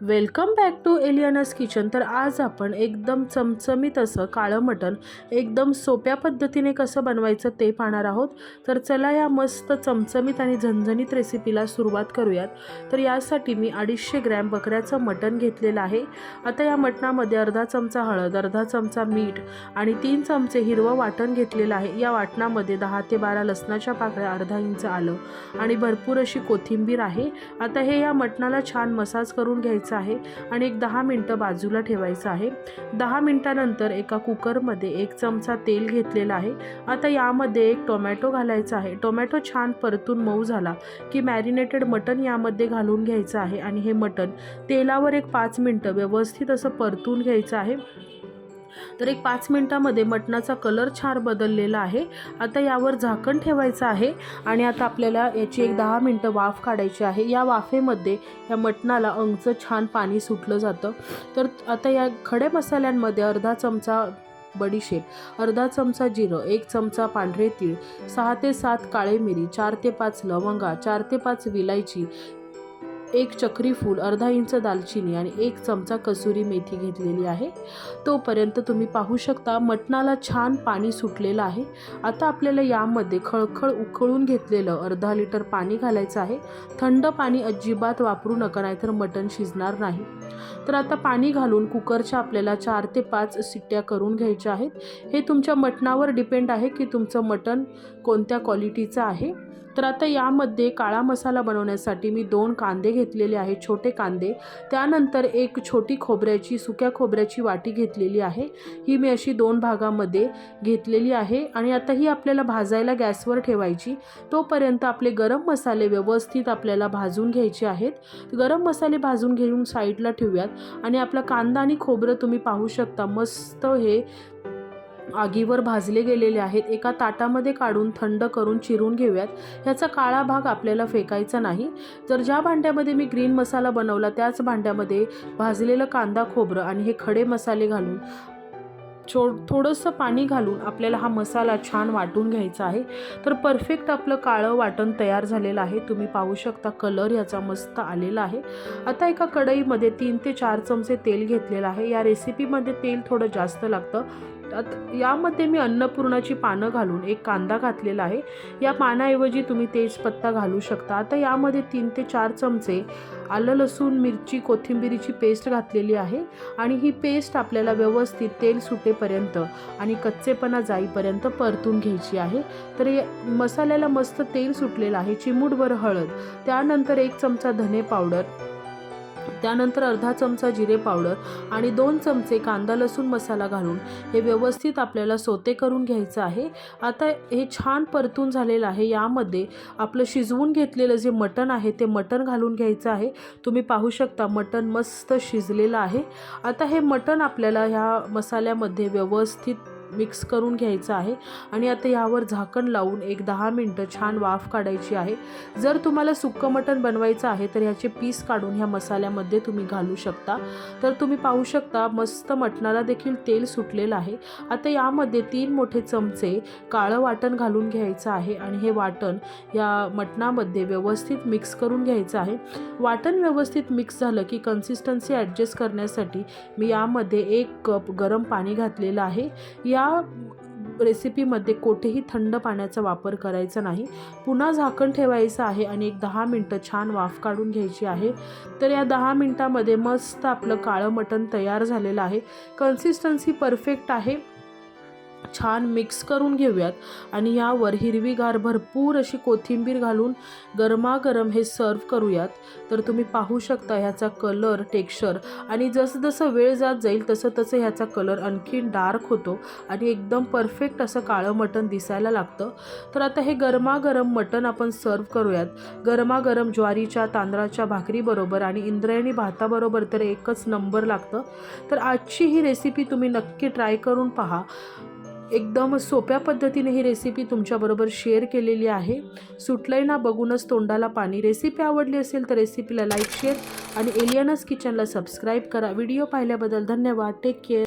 Welcome back to aliens kitchen. तर आज आपण एकदम चमचमीत असं काळं मटण एकदम सोप्या पद्धतीने कसं बनवायचं ते पाहणार आहोत. तर चला या मस्त चमचमीत आणि झणझणीत रेसिपीला सुरुवात करूयात. तर यासाठी मी अडीचशे ग्रॅम बकऱ्याचं मटण घेतलेलं आहे. आता या मटणामध्ये अर्धा चमचा हळद अर्धा चमचा मीठ आणि तीन चमचे हिरवं वाटण घेतलेलं आहे. या वाटणामध्ये दहा ते बारा लसणाच्या पाकळ्या अर्धा इंच आलं आणि भरपूर अशी कोथिंबीर आहे. आता हे या मटणाला छान मसाज करून घ्यायचं आहे आणि एक दहा मिनटं बाजूला ठेवायचं आहे. दहा मिनटानंतर एका कुकरमध्ये एक चमचा तेल घेतलेला आहे. आता यामध्ये एक टोमॅटो घालायचा आहे. टोमॅटो छान परतून मऊ झाला की मॅरिनेटेड मटण यामध्ये घालून घ्यायचं आहे आणि हे मटण तेलावर एक पाच मिनटं व्यवस्थित असं परतून घ्यायचं आहे. तर एक पाच मिनटामध्ये मटणाचा कलर छान बदललेला आहे. आता यावर झाकण ठेवायचं आहे आणि आता आपल्याला याची एक दहा मिनटं वाफ काढायची आहे. या वाफेमध्ये या मटणाला अंगचं छान पाणी सुटलं जातं. तर आता या खडे मसाल्यांमध्ये अर्धा चमचा बडीशेप अर्धा चमचा जिरं एक चमचा पांढरे तीळ सहा ते सात काळे मिरी चार ते पाच लवंगा चार ते पाच विलायची एक चक्री फूल अर्धा इंच दालचिनी आणि एक चमचा कसुरी मेथी घेतलेली आहे. तोपर्यंत तुम्ही पाहू शकता मटणाला छान पाणी सुटलेलं आहे. आता आपल्याला यामध्ये खळखळ उकळून घेतलेलं अर्धा लिटर पाणी घालायचं आहे. थंड पाणी अजिबात वापरू नका नाहीतर मटण शिजणार नाही. तर आता पाणी घालून कुकरच्या आपल्याला चार ते पाच सिट्ट्या करून घ्यायच्या आहेत. हे तुमच्या मटणावर डिपेंड आहे की तुमचं मटण कोणत्या क्वालिटीचं आहे. तर आता यामध्ये काळा मसाला बनवण्यासाठी मी दोन कांदे घेतलेले आहे छोटे कांदे. त्यानंतर एक छोटी खोबऱ्याची सुक्या खोबऱ्याची वाटी घेतलेली आहे. ही मी अशी दोन भागामध्ये घेतलेली आहे आणि आता ही आपल्याला भाजायला गॅसवर ठेवायची. तोपर्यंत आपले गरम मसाले व्यवस्थित आपल्याला भाजून घ्यायचे आहेत. गरम मसाले भाजून घेऊन साईडला ठेवूयात आणि आपला कांदा आणि खोबरं तुम्ही पाहू शकता. मस्त हे आगीवर भाजले गेलेले आहेत. एका ताटामध्ये काढून थंड करून चिरून घेऊयात. ह्याचा काळा भाग आपल्याला फेकायचा नाही. जर ज्या भांड्यामध्ये मी ग्रीन मसाला बनवला त्याच भांड्यामध्ये भाजलेलं कांदा खोबरं आणि हे खडे मसाले घालून छो थोडंसं पाणी घालून आपल्याला हा मसाला छान वाटून घ्यायचा आहे. तर परफेक्ट आपलं काळं वाटण तयार झालेलं आहे. तुम्ही पाहू शकता कलर याचा मस्त आलेला आहे. आता एका कढईमध्ये तीन ते चार चमचे तेल घेतलेलं आहे. या रेसिपीमध्ये तेल थोडं जास्त लागतं. त्यात यामध्ये मी अन्नपूर्णाची पानं घालून एक कांदा घातलेला आहे. या पानाऐवजी तुम्ही तेजपत्ता घालू शकता. आता यामध्ये तीन ते चार चमचे आलं लसूण मिरची कोथिंबिरीची पेस्ट घातलेली आहे आणि ही पेस्ट आपल्याला व्यवस्थित तेल सुटेपर्यंत आणि कच्चेपणा जाईपर्यंत परतून घ्यायची आहे. तर मसाल्याला मस्त तेल सुटलेलं आहे. चिमूटभर हळद त्यानंतर एक चमचा धने पावडर त्यानंतर अर्धा चमचा जिरे पावडर आणि दोन चमचे कांदा लसूण मसाला घालून हे व्यवस्थित आपल्याला सोते करून घ्यायचं आहे. आता हे छान परतून झालेलं आहे. यामध्ये आपलं शिजवून घेतलेलं जे मटण आहे ते मटण घालून घ्यायचं आहे. तुम्ही पाहू शकता मटण मस्त शिजलेलं आहे. आता हे मटण आपल्याला ह्या मसाल्यामध्ये व्यवस्थित मिक्स करून घ्यायचं आहे. आणि आता यावर झाकण लावून एक दहा मिनटं छान वाफ काढायची आहे. जर तुम्हाला सुक्कं मटण बनवायचं आहे तर ह्याचे पीस काढून ह्या मसाल्यामध्ये तुम्ही घालू शकता. तर तुम्ही पाहू शकता मस्त मटणाला देखील तेल सुटलेलं आहे. आता यामध्ये तीन मोठे चमचे काळं वाटण घालून घ्यायचं आहे आणि हे वाटण या मटणामध्ये व्यवस्थित मिक्स करून घ्यायचं आहे. वाटण व्यवस्थित मिक्स झालं की कन्सिस्टन्सी ॲडजस्ट करण्यासाठी मी यामध्ये एक कप गरम पाणी घातलेलं आहे. या रेसिपीमध्ये कोठेही थंड पाण्याचा वापर करायचा नाही. पुन्हा झाकण ठेवायचं आहे आणि एक दहा मिनटं छान वाफ काढून घ्यायची आहे. तर या दहा मिनटामध्ये मस्त आपलं काळं मटण तयार झालेलं आहे. कन्सिस्टन्सी परफेक्ट आहे. छान मिक्स करून घेऊयात. आणि यावर हिरवीगार भरपूर अशी कोथिंबीर घालून गरमागरम हे सर्व करूयात. तर तुम्ही पाहू शकता ह्याचा कलर टेक्स्चर. आणि जसं जसं वेळ जात जाईल तसं तसं ह्याचा कलर आणखीन डार्क होतो. आणि एकदम परफेक्ट असं काळं मटण दिसायला लागतं. तर आता हे गरमागरम मटण आपण सर्व करूयात. गरमागरम ज्वारीच्या तांदळाच्या भाकरीबरोबर आणि इंद्रायणी भाताबरोबर तर एकच नंबर लागतं. तर आजची ही रेसिपी तुम्ही नक्की ट्राय करून पहा. एकदम सोप्या पद्धतीने ही रेसिपी तुमच्याबरोबर शेअर केलेली आहे. सुटलंय ना बघूनच तोंडाला पाणी. रेसिपी आवडली असेल तर रेसिपीला लाईक शेअर आणि एलियनस किचनला सबस्क्राईब करा. व्हिडिओ पाहिल्याबद्दल धन्यवाद. Take care